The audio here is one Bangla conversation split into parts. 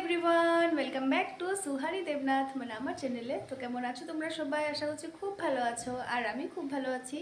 Everyone welcome back to Suhari Debnath মানে আমার চ্যানেলে তো কেমন আছো তোমরা সবাই? আশা করছি খুব ভালো আছো, আর আমি খুব ভালো আছি।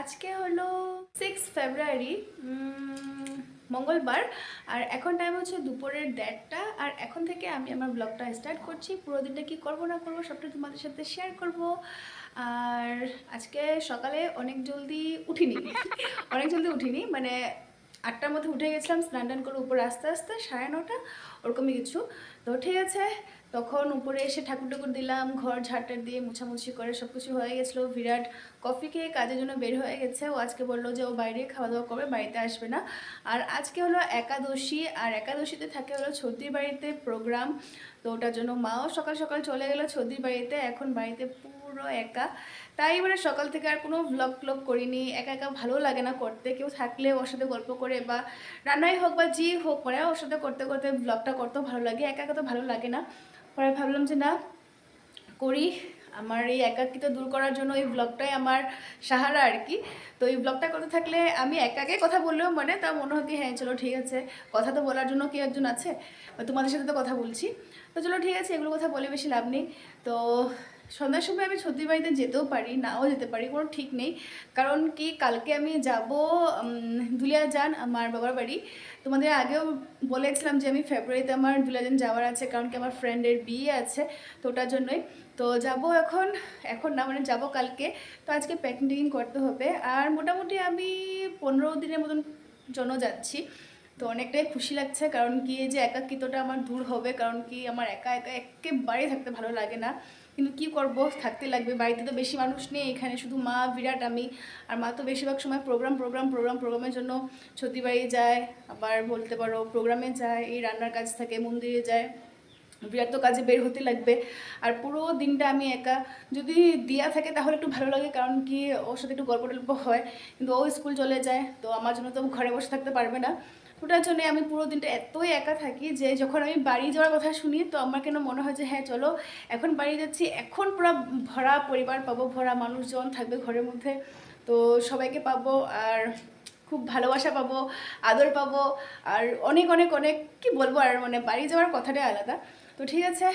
আজকে হলো সিক্স ফেব্রুয়ারি মঙ্গলবার, আর এখন টাইম হচ্ছে দুপুরের দেড়টা, আর এখন থেকে আমি আমার ব্লগটা স্টার্ট করছি। পুরো দিনটা কী করব না করব সবটা তোমাদের সাথে শেয়ার করব। আর আজকে সকালে অনেক জলদি উঠিনি, অনেক জলদি উঠিনি মানে আটটার মধ্যে উঠে গেছিলাম, স্নান টান করে উপরে আস্তে আস্তে সাড়ে নটা, ওরকমই কিছু। তো ঠিক আছে, তখন উপরে এসে ঠাকুর ঠাকুর দিলাম, ঘর ঝাড়টার দিয়ে মুছামুছি করে সব কিছু হয়ে গেছিল। বিরাট কফি খেয়ে কাজের জন্য বের হয়ে গেছে। ও আজকে বলল যে ও বাইরে খাওয়া দাওয়া করবে, বাড়িতে আসবে না। আর আজকে হলো একাদশী, আর একাদশীতে থাকে হলো ছর্দির বাড়িতে প্রোগ্রাম। তো ওটার জন্য মাও সকাল সকাল চলে গেলো ছর্দির বাড়িতে, এখন বাড়িতে পুরো একা। তাই এবারে সকাল থেকে আর কোনো ভ্লগ ট্লগ করিনি, একা একা ভালো লাগে না করতে। কেউ থাকলে ওর সাথে গল্প করে বা রান্নাই হোক বা যে হোক মানে ওর সাথে করতে করতে ভ্লগটা করতেও ভালো লাগে, একা একা তো ভালো লাগে না। পরে ভাবলাম যে না, করি। আমার এই একাকিত্ব দূর করার জন্য এই ব্লগটাই আমার সাহারা আর কি। তো এই ব্লগটা করতে থাকলে আমি একাকে কথা বললেও মানে তা মনে হতে হ্যাঁ চলো ঠিক আছে। কথা তো বলার জন্য কি একজন আছে তোমাদের সাথে তো কথা বলছি। তো চলো ঠিক আছে, এগুলো কথা বলে বেশি লাভ নেই। তো সন্ধ্যার সময় আমি সত্যি বাড়িতে যেতেও পারি, নাও যেতে পারি, কোনো ঠিক নেই। কারণ কি, কালকে আমি যাব দুলিয়া যান আমার বাবার বাড়ি। তোমাদের আগেও বলেছিলাম যে আমি ফেব্রুয়ারিতে আমার দুলিয়াজান যাওয়ার আছে, কারণ কি আমার ফ্রেন্ডের বিয়ে আছে, তো ওটার জন্যই। তো যাব এখন এখন না মানে যাব কালকে। তো আজকে প্যাকিং টেকিং করতে হবে। আর মোটামুটি আমি পনেরো দিনের মতন জন্য যাচ্ছি। তো অনেকটাই খুশি লাগছে, কারণ কি যে একাকিত্বটা আমার দূর হবে, কারণ কি আমার একা একা একেবারেই থাকতে ভালো লাগে না। কিন্তু কি করব? থাকতে লাগবে। বাড়িতে তো বেশি মানুষ নেই এখানে। শুধু মা, বিরাট, আমি। আর মা তো বেশিরভাগ সময় প্রোগ্রাম প্রোগ্রাম প্রোগ্রাম প্রোগ্রামের জন্য সতীবাড়ি যায়। আবার বলতে পারো প্রোগ্রামে যায়, এই রান্নার কাজ থাকে, মন্দিরে যায়। বিরাট তো কাজে বের হতে লাগবে। আর পুরো দিনটা আমি একা। যদি দিয়া থাকে তাহলে একটু ভালো লাগে, কারণ কি ওর সাথে একটু গল্প টল্প হয়। কিন্তু ও স্কুল চলে যায়, তো আমার জন্য তো ঘরে বসে থাকতে পারবে না। ওটার জন্য আমি পুরো দিনটা এতই একা থাকি যে যখন আমি বাড়ি যাওয়ার কথা শুনি, তো আমার কেন মনে হয় যে হ্যাঁ চলো, এখন বাড়ি যাচ্ছি, এখন পুরো ভরা পরিবার পাবো, ভরা মানুষজন থাকবে ঘরের মধ্যে, তো সবাইকে পাবো আর খুব ভালোবাসা পাবো, আদর পাবো, আর অনেক অনেক অনেক, কি বলব আর মানে বাড়ি যাওয়ার কথাটাই আলাদা। তো ঠিক আছে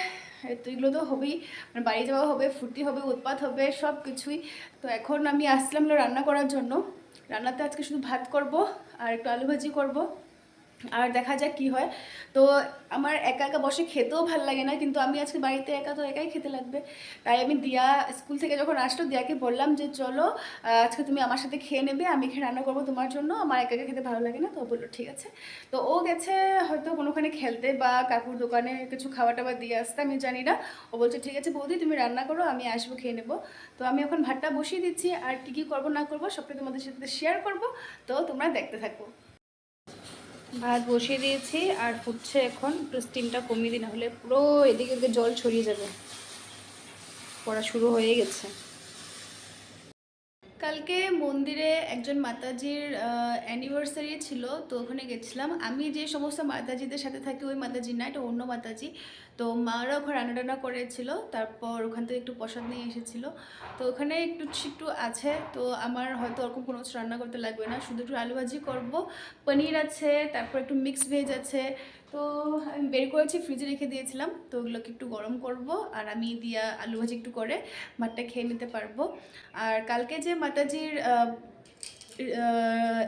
তো এগুলো তো হবেই মানে বাড়ি যাওয়া হবে, ফুর্তি হবে, উৎপাত হবে সব কিছুই তো এখন আমি আসলাম রান্না করার জন্য। রান্নাতে আজকে শুধু ভাত করব আর একটু আলু ভাজি করব। আর দেখা যাক কি হয়। তো আমার একা একা বসে খেতেও ভালো লাগে না, কিন্তু আমি আজকে বাড়িতে একা তো একাই খেতে লাগবে। তাই আমি দিয়া স্কুল থেকে যখন আসলো, দিয়াকে বললাম যে, চলো আজকে তুমি আমার সাথে খেয়ে নেবে, আমি খেয়ে রান্না করব তোমার জন্য, আমার একা একা খেতে ভালো লাগে না। তো বলল, ঠিক আছে। তো ও গেছে হয়তো কোনোখানে খেলতে বা কাকুর দোকানে কিছু খাবার টাবার দিয়ে আসতে, আমি জানি না। ও বলছে, ঠিক আছে বৌদি, তুমি রান্না করো, আমি আসব, খেয়ে নেব। তো আমি এখন ভাতটা বসিয়ে দিচ্ছি, আর কী কী করব, না করব, সবটাই তোমাদের সাথে শেয়ার করব। তো তোমরা দেখতে থাকব ভাত বসিয়ে দিয়েছি আর ফুটছে এখন একটু স্টিমটা কমিয়ে দিই, নাহলে পুরো এদিকে এদিকে জল ছড়িয়ে যাবে। পড়া শুরু হয়ে গেছে। কালকে মন্দিরে একজন মাতাজির অ্যানিভার্সারি ছিল, তো ওখানে গেছিলাম। আমি যে সমস্ত মাতাজিদের সাথে থাকি, ওই মাতাজি না, এটা অন্য মাতাজি। তো মারা ওখানে রান্না টান্না করেছিল, তারপর ওখান থেকে একটু প্রসাদ নিয়ে এসেছিল। তো ওখানে একটু একটু আছে, তো আমার হয়তো ওরকম কোনো কিছু রান্না করতে লাগবে না। শুধু একটু আলু ভাজি করব, পনির আছে, তারপর একটু মিক্স ভেজ আছে। তো আমি বের করেছি ফ্রিজে রেখে দিয়েছিলাম, তো ওগুলোকে একটু গরম করব, আর আমি দিয়া আলু ভাজি একটু করে ভাতটা খেয়ে নিতে পারব। আর কালকে যে মাতাজির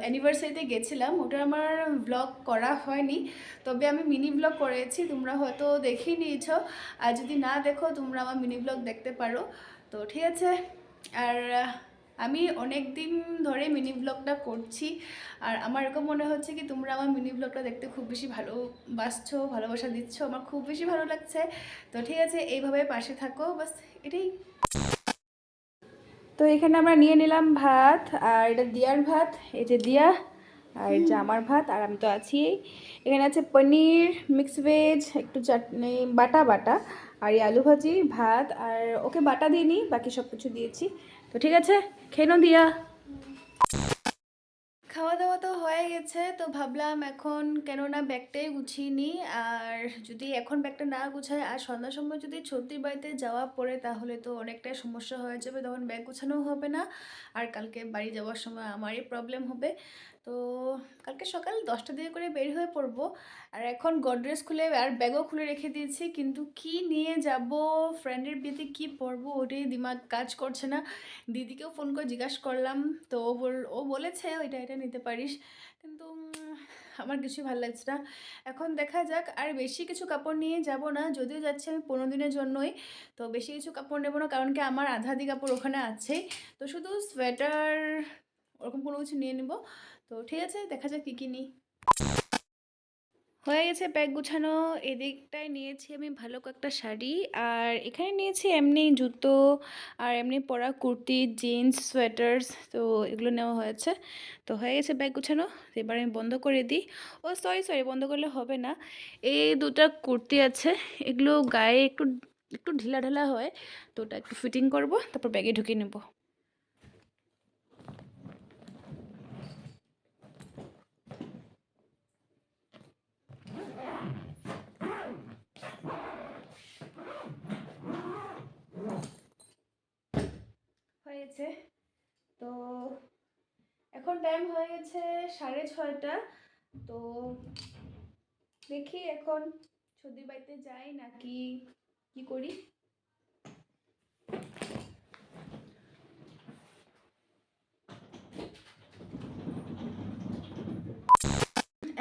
অ্যানিভার্সারিতে গেছিলাম। ওটা আমার ব্লগ করা হয়নি। তবে আমি মিনি ব্লগ করেছি। তোমরা হয়তো দেখেই নিয়েছ। আর যদি না দেখো, তোমরা আমার মিনি ব্লগ দেখতে পারো। তো ঠিক আছে। আর আমি অনেক দিন ধরে মিনি ব্লগটা করছি। আর আমার এরকম মনে হচ্ছে কি, তোমরা আমার মিনি ব্লগটা দেখতে খুব বেশি ভালোবাসছো, ভালোবাসা দিচ্ছ। আমার খুব বেশি ভালো লাগছে। তো ঠিক আছে, এইভাবে পাশে থাকো। বাস, এটাই। তো এখানে আমরা নিয়ে নিলাম ভাত আর এটা দিয়ার ভাত এই যে দিয়া আর এটা আমার ভাত আর আমি তো আছি। এখানে আছে পনির মিক্স ভেজ একটু চাটনি বাটা বাটা আর এই আলু ভাজি ভাত আর ওকে বাটা দিইনি বাকি সব কিছু দিয়েছি। তো ঠিক আছে খেয়ে দিয়া। খাওয়া দাওয়া তো হয়ে গেছে, তো ভাবলাম এখন কেননা ব্যাগটাই গুছিয়ে নিই আর যদি এখন ব্যাগটা না গুছায় আর সন্ধ্যার সময় যদি ছত্রির বাড়িতে যাওয়া পড়ে, তাহলে তো অনেকটাই সমস্যা হয়ে যাবে, তখন ব্যাগ গুছানো হবে না, আর কালকে বাড়ি যাওয়ার সময় আমারই প্রবলেম হবে। তো কালকে সকাল দশটা দিকে করে বের হয়ে পড়ব। আর এখন গডরেজ খুলে আর ব্যাগও খুলে রেখে দিয়েছি। কিন্তু কি নিয়ে যাব? ফ্রেন্ডের বিয়েতে কি পরবো? ওটাই দিমাগ কাজ করছে না। দিদিকেও ফোন করে জিজ্ঞাসা করলাম। তো ও বল, ও বলেছে ওইটা এটা নিতে পারিস। কিন্তু আমার কিছুই ভালো লাগছে না। এখন দেখা যাক, আর বেশি কিছু কাপড় নিয়ে যাব না। যদিও যাচ্ছি আমি পনেরো দিনের জন্যই। তো বেশি কিছু কাপড় নেব না, কারণ কি আমার আধা আধি কাপড় ওখানে আছেই। তো শুধু সোয়েটার ওরকম কোনো কিছু নিয়ে নেব। তো ঠিক আছে, দেখা যাক কী কী নিই। হয়ে গেছে ব্যাগ গুছানো, এদিকটায় নিয়েছি আমি ভালো কয়েকটা শাড়ি, আর এখানে নিয়েছি এমনি জুতো আর এমনি পরা কুর্তি, জিন্স, সোয়েটার্স, তো এগুলো নেওয়া হয়েছে। তো হয়ে গেছে ব্যাগ গুছানো, এবার আমি বন্ধ করে দিই। ও, সরি সরি, বন্ধ করলে হবে না। এই দুটা কুর্তি আছে, এগুলো গায়ে একটু একটু ঢিলা ঢালা হয়, তো ওটা একটু ফিটিং করব, তারপর ব্যাগে ঢুকিয়ে নেব। হয়েছে। তো এখন টাইম হয়ে গেছে সাড়ে ছয়টা। তো দেখি এখন সর্দির বাড়িতে যাই নাকি কি করি।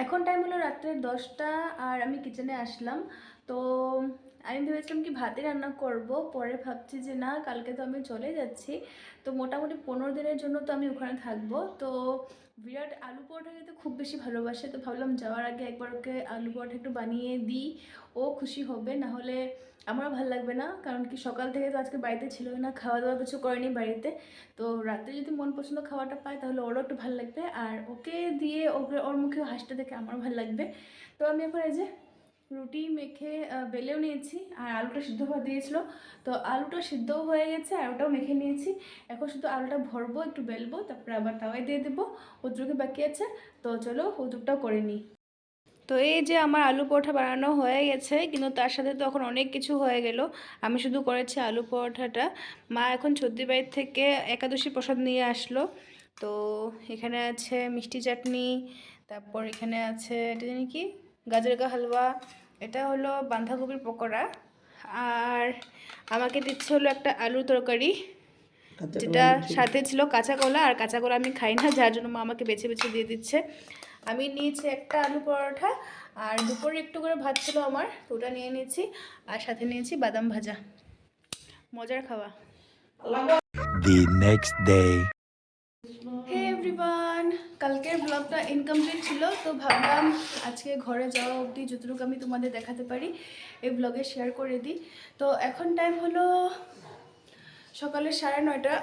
এখন টাইম হলো রাত্রে দশটা আর আমি কিচেনে আসলাম। তো আমি ভেবেছিলাম কি ভাতই রান্না করব, পরে ভাবছি যে না, কালকে তো আমি চলে যাচ্ছি। তো মোটামুটি পনেরো দিনের জন্য তো আমি ওখানে থাকব। তো বিরাট আলু পরোটা খেতে খুব বেশি ভালোবাসে, তো ভাবলাম যাওয়ার আগে একবার ওকে আলু পরোটা একটু বানিয়ে দিই। ও খুশি হবে, না হলে আমারও ভালো লাগবে না, কারণ কি সকাল থেকে তো আজকে বাড়িতে ছিল না খাওয়া দাওয়া কিছু করেনি বাড়িতে। তো রাতে যদি মন পছন্দ খাওয়াটা পায়, তাহলে ওরও একটু ভালো লাগবে। আর ওকে দিয়ে ওকে, ওর মুখে হাসতে দেখে আমারও ভালো লাগবে। তো আমি এখন এই যে রুটি মেখে বেলেও নিয়েছি আর আলুটা সিদ্ধ হওয়া দিয়েছিলো। তো আলুটা সিদ্ধও হয়ে গেছে আর ওটাও মেখে নিয়েছি। এখন শুধু আলুটা ভরবো, একটু বেলবো, তারপরে আবার তাওয়ায় দিয়ে দেবো। উদ্রুকে বাকি আছে। তো চলো উদ্রুকটাও করে নিই। তো এই যে আমার আলু পরোটা বানানো হয়ে গেছে, কিন্তু তার সাথে তো এখন অনেক কিছু হয়ে গেল। আমি শুধু করেছি আলু পরোটাটা। মা এখন সর্দি বাড়ির থেকে একাদশী প্রসাদ নিয়ে আসলো। তো এখানে আছে মিষ্টি চাটনি, তারপর এখানে আছে, এটা জানি কি? গাজর কা হালুয়া এটা হলো বাঁধাকপির পকোড়া। আর আমাকে দিচ্ছে হলো একটা আলুর তরকারি যেটা সাথে ছিল কাঁচা কলা আর কাঁচা কলা আমি খাই না যার জন্য মা আমাকে বেছে বেছে দিয়ে দিচ্ছে। আমি নিয়েছি একটা আলু পরোটা আর দুপুরে একটু করে ভাত ছিল আমার তো ওটা নিয়ে নিয়েছি আর সাথে নিয়েছি বাদাম ভাজা। মজার খাওয়া। The next day. এভরিওয়ান কালকের ব্লগটা ইনকমপ্লিট ছিল তো ভাবলাম আজকে ঘরে যাওয়া অবধি যতটুকু আমি তোমাদের দেখাতে পারি এই ব্লগে শেয়ার করে দিই। তো এখন টাইম হলো সকালে সাড়ে নয়টা।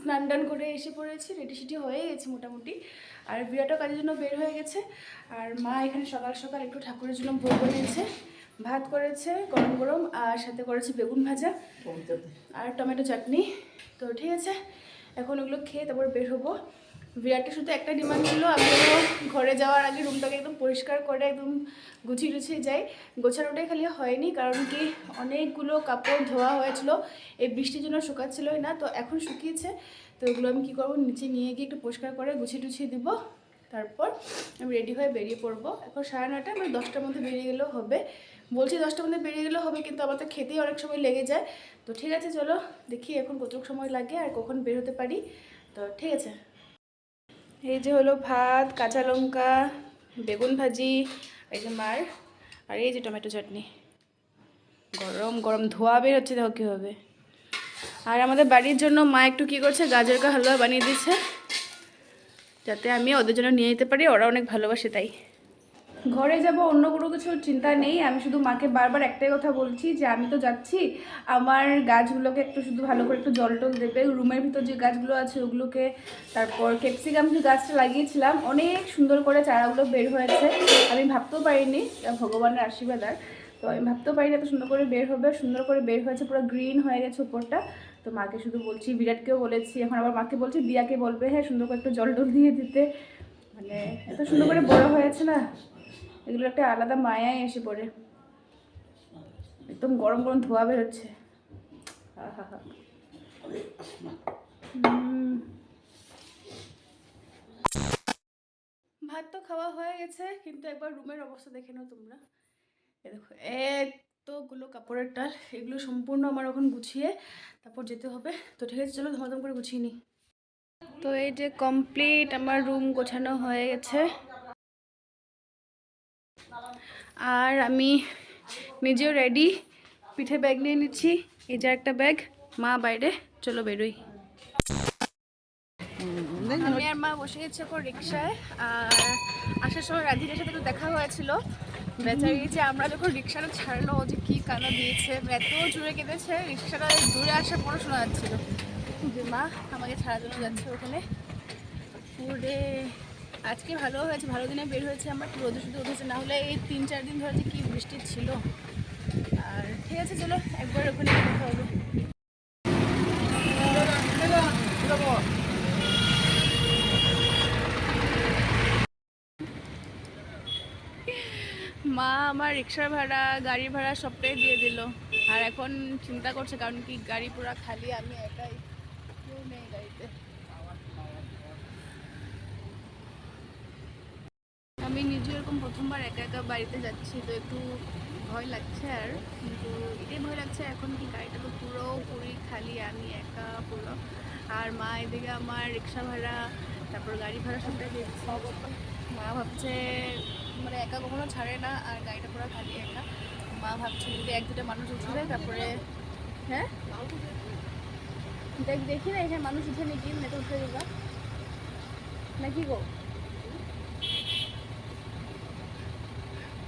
স্নান টান করে এসে পড়েছি রেডি সেটি হয়ে গেছে মোটামুটি। আর বিরাটও কাজের জন্য বের হয়ে গেছে। আর মা এখানে সকাল সকাল একটু ঠাকুরের জন্য ভোগ বানিয়েছে ভাত করেছে গরম গরম আর সাথে করেছে বেগুন ভাজা আর টমেটো চাটনি। তো ঠিক আছে এখন ওগুলো খেয়ে তারপর বের হব। বিরাটের শুধু একটা ডিমান্ড ছিল, আমি ঘরে যাওয়ার আগে রুমটাকে একদম পরিষ্কার করে একদম গুছিয়ে টুছিয়ে যাই। গোছানোটাই খালি হয়নি, কারণ কি অনেকগুলো কাপড় ধোয়া হয়েছিল, এই বৃষ্টির জন্য শুকাচ্ছিলই না, তো এখন শুকিয়েছে। তো ওগুলো আমি কী করব, নিচে নিয়ে গিয়ে একটু পরিষ্কার করে গুছিয়ে টুছিয়ে দিব। তারপর আমি রেডি হয়ে বেরিয়ে পড়ব। এখন সাড়ে নয়টা মানে দশটার মধ্যে বেরিয়ে গেলেও হবে। বলছি দশটার মধ্যে বেরিয়ে গেলেও হবে, কিন্তু আমার তো খেতেই অনেক সময় লেগে যায়। তো ঠিক আছে, চলো দেখি এখন কতটুকু সময় লাগে আর কখন বের হতে পারি। তো ঠিক আছে। এই যে হলো ভাত, কাঁচা লঙ্কা, বেগুন ভাজি, এই যে মার, আর এই যে টমেটো চাটনি। গরম গরম ধোয়া বের হচ্ছে দেখো কী হবে আর আমাদের বাড়ির জন্য মা একটু কী করছে গাজর কা হালুয়া বানিয়ে দিচ্ছে যাতে আমি ওদের জন্য নিয়ে যেতে পারি, ওরা অনেক ভালোবাসে তাই। ঘরে যাব, অন্য কোনো কিছু চিন্তা নেই। আমি শুধু মাকে বারবার একটাই কথা বলছি যে, আমি তো যাচ্ছি, আমার গাছগুলোকে একটু শুধু ভালো করে একটু জল টল দেবে। রুমের ভিতর যে গাছগুলো আছে, ওগুলোকে তারপর ক্যাপসিকাম যে গাছটা লাগিয়েছিলাম, অনেক সুন্দর করে চারাগুলো বের হয়েছে। আমি ভাবতেও পারিনি ভগবানের আশীর্বাদ আর। তো আমি ভাবতেও পারিনি এত সুন্দর করে বের হবে, সুন্দর করে বের হয়েছে, পুরো গ্রিন হয়ে গেছে উপরটা। তো মাকে শুধু বলছি, বিরাটকেও বলেছি, এখন আবার মাকে বলছি, দিয়াকে বলবে হ্যাঁ সুন্দর করে একটু জল টল দিয়ে দিতে। মানে এত সুন্দর করে বড় হয়েছে না। এগুলো একটা আলাদা মায়ায় এসে পড়ে। একদম গরম গরম ধোয়া বেরোচ্ছে। আহা হা। ভাত তো খাওয়া হয়ে গেছে, কিন্তু একবার রুমের অবস্থা দেখে নাও তোমরা। এ দেখো, এতগুলো কাপড়ের টাল, এগুলো সম্পূর্ণ আমার এখন গুছিয়ে তারপর যেতে হবে। তো ঠিক আছে, চলো ধমাধম করে গুছিয়ে নিই। তো এই যে কমপ্লিট আমার রুম গোছানো হয়ে গেছে। আর আমি নিজেও রেডি পিঠে ব্যাগ নিয়ে নিচ্ছি। এই যে একটা ব্যাগ মা বাইরে, চলো বেরোই। আমি আর মা বসে গেছে এখন রিক্সায়। আর আসার সময় রাধিকার সাথে তো দেখা হয়েছিল। বেচারি যে আমরা যখন রিক্সাটা ছাড়লো, যে কি কান্না দিয়েছে এত জোরে কেঁদেছে, রিক্সাটা দূরে আসার পরও শোনা যাচ্ছিল। যে মা, আমাকে ছাড়ার জন্য যাচ্ছে ওখানে। পুরে আজকে ভালো হয়েছে, ভালো দিনে বের হয়েছে, আমার রোদে শুধু উঠেছে, না হলে এই তিন চার দিন ধরে যে কি বৃষ্টি ছিল। আর ঠিক আছে, চলো একবার ওখানে দেখা হবে। মা আমার রিক্সার ভাড়া, গাড়ি ভাড়া সবটাই দিয়ে দিল। আর এখন চিন্তা করছে, কারণ কি গাড়ি পুরো খালি, আমি একাই কেউ নেই গাড়িতে আমি নিজে এরকম প্রথমবার একা একা বাড়িতে যাচ্ছি, তো একটু ভয় লাগছে আর। কিন্তু এটাই ভয় লাগছে, এখন কি গাড়িটা তো পুরো পুরি খালি, আমি একা পুরো। আর মা এদিকে আমার রিক্সা ভাড়া, তারপর গাড়ি ভাড়া সবটাই দিচ্ছে মা ভাবছে মানে একা কখনো ছাড়ে না, আর গাড়িটা পুরো খালি একা। মা ভাবছে যদি এক দুটো মানুষ উঠে তারপরে হ্যাঁ? দেখ, দেখি না, এখানে মানুষ উঠে নাকি মেতে উঠে যাবা নাকি গো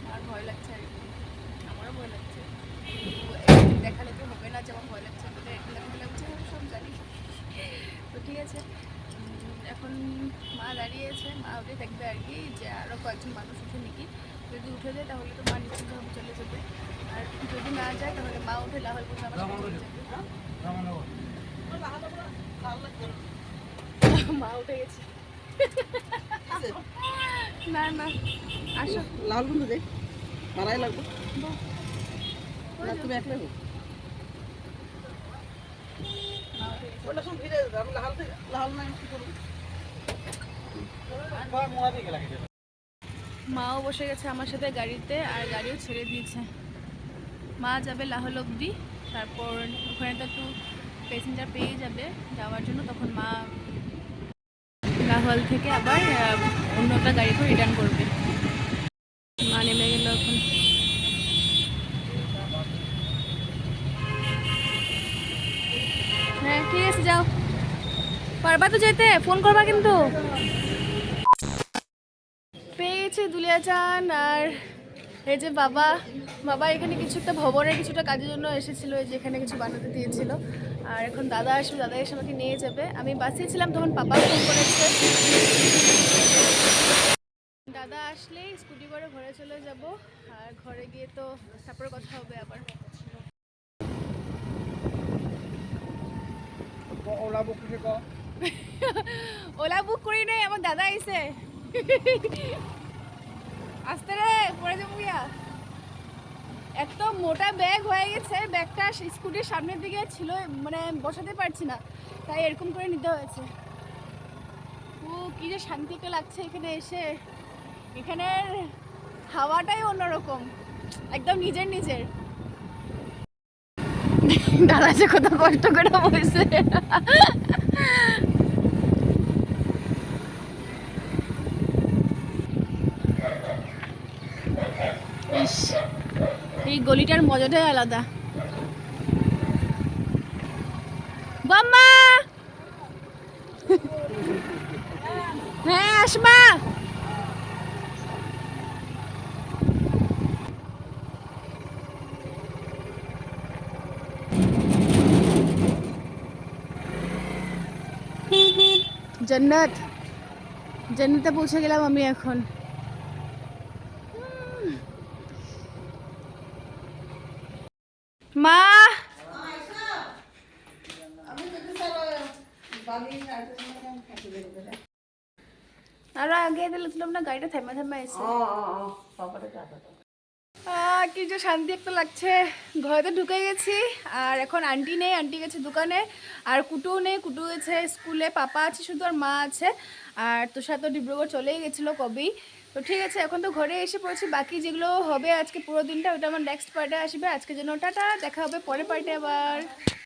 আমার ভয় লাগছে আর কি। আমারও ভয় লাগছে। দেখালে তো হবে না যে আমার ভয় লাগছে বলে দেখালে লাগছে সব জানি। তো ঠিক আছে। এখন মা দাঁড়িয়েছে মা ওটাই দেখবে আর কি যে আরও কয়েকজন মানুষ উঠে নাকি। যদি উঠে যায় তাহলে তো মা নিশ্চিতভাবে চলে যাবে। আর যদি না যায় তাহলে মা উঠে লাহল বসে আমার চলে মা উঠে গেছে। না না, আসো। লাল বন্ধু দে মারাই লাগবে? না তুমি একলাই হোক। ওটা আমি নাই কি করব? মাও বসে গেছে আমার সাথে গাড়িতে আর গাড়িও ছেড়ে দিয়েছে। মা যাবে লাহল অব্দি তারপর ওখানে তো একটু প্যাসেঞ্জার পেয়ে যাবে যাওয়ার জন্য তখন মা লাহল থেকে আবার অন্য একটা গাড়ি করে রিটার্ন করবে। পারবা তো যেতে? ফোন করবা কিন্তু। পেয়ে গেছি দুলিয়া চান আর এই যে বাবা বাবা এখানে কিছু একটা ভবনের কিছুটা কাজের জন্য এসেছিল এই যে এখানে কিছু বানাতে দিয়েছিল। আর এখন দাদা আসবে দাদা এসে আমাকে নিয়ে যাবে। আমি বাসে ছিলাম তখন পাপা ফোন করেছে। দাদা আসলেই স্কুটি করে ঘরে চলে যাব আর ঘরে গিয়ে তো তারপরে কথা হবে আবার। ওলা বুক করি নাই আমার দাদা আইছে আসতে রে পড়ে যাব গিয়া এত মোটা ব্যাগ হয়ে গেছে ব্যাগটা স্কুটির সামনের দিকে ছিল মানে বসাতে পারছি না, তাই এরকম করে নিতে হয়েছে। ও, কি যে শান্তিকে লাগছে এখানে এসে। এখানের হাওয়াটাই অন্যরকম, একদম নিজের নিজের। দাদা যে কত কষ্ট করে বলছে এই গলিটার মজাটাই আলাদা। বাম্মা! হ্যাঁ আসমা! জন্নত জন্নতে পৌঁছে গেলাম আমি এখন মা আমি যদি স্যার বালি আইতে আমি খাইতে দেব আরও আগে দিলে ছিলাম না গাড়িটা থেমে থেমে এসে কি যে শান্তি একটা লাগছে। ঘরেতে ঢুকে গেছি আর এখন আন্টি নেই আন্টি গেছে দোকানে আর কুটুও নেই কুটু গেছে স্কুলে পাপা আছে শুধু আর মা আছে আর তুষার তো ডিব্রুগড় চলেই গেছিল কবেই। তো ঠিক আছে এখন তো ঘরে এসে পড়েছি বাকি যেগুলো হবে আজকে পুরো দিনটা ওটা আমার নেক্সট পার্টে আসবে। আজকের জন্য টাটা দেখা হবে পরের পার্টে আবার।